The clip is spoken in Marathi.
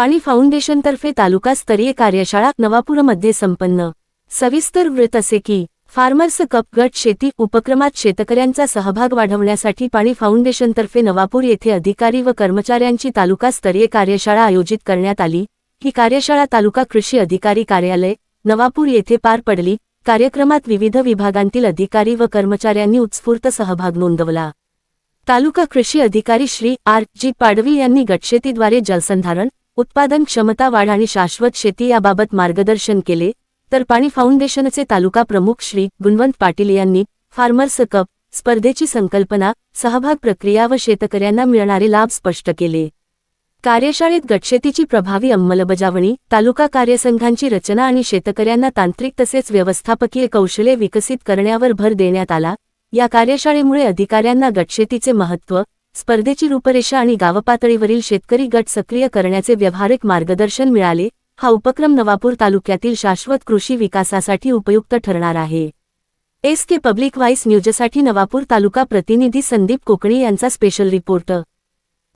पाणी फाउंडेशनतर्फे तालुकास्तरीय कार्यशाळा नवापूरमध्ये संपन्न. सविस्तर वृत्त असे की फार्मर्स कप गट शेती उपक्रमात शेतकऱ्यांचा सहभाग वाढवण्यासाठी पाणी फाउंडेशनतर्फे नवापूर येथे अधिकारी व कर्मचाऱ्यांची तालुकास्तरीय कार्यशाळा आयोजित करण्यात आली. ही कार्यशाळा तालुका कृषी अधिकारी कार्यालय नवापूर येथे पार पडली. कार्यक्रमात विविध विभागांतील अधिकारी व कर्मचाऱ्यांनी उत्स्फूर्त सहभाग नोंदवला. तालुका कृषी अधिकारी श्री आर. जी. पाडवी यांनी गटशेतीद्वारे जलसंधारण उत्पादन क्षमता वाढ आणि शाश्वत शेती याबाबत मार्गदर्शन केले तर पाणी फाउंडेशनचे तालुका प्रमुख श्री गुणवंत पाटील यांनी फार्मर्स कप स्पर्धेची संकल्पना सहभाग प्रक्रिया व शेतकऱ्यांना मिळणारे लाभ स्पष्ट केले. कार्यशाळेत गटशेतीची प्रभावी अंमलबजावणी तालुका कार्यसंघांची रचना आणि शेतकऱ्यांना तांत्रिक तसेच व्यवस्थापकीय कौशल्ये विकसित करण्यावर भर देण्यात आला. या कार्यशाळेमुळे अधिकाऱ्यांना गटशेतीचे महत्त्व स्पर्धेची रूपरेषा आणि गावपातळीवरील शेतकरी गट सक्रिय करण्याचे व्यावहारिक मार्गदर्शन मिळाले हा उपक्रम नवापूर तालुक्यातील शाश्वत कृषी विकासासाठी उपयुक्त ठरणार आहे. एस के पब्लिक व्हाईस न्यूजसाठी नवापूर तालुका प्रतिनिधी संदीप कोकणी यांचा स्पेशल रिपोर्ट.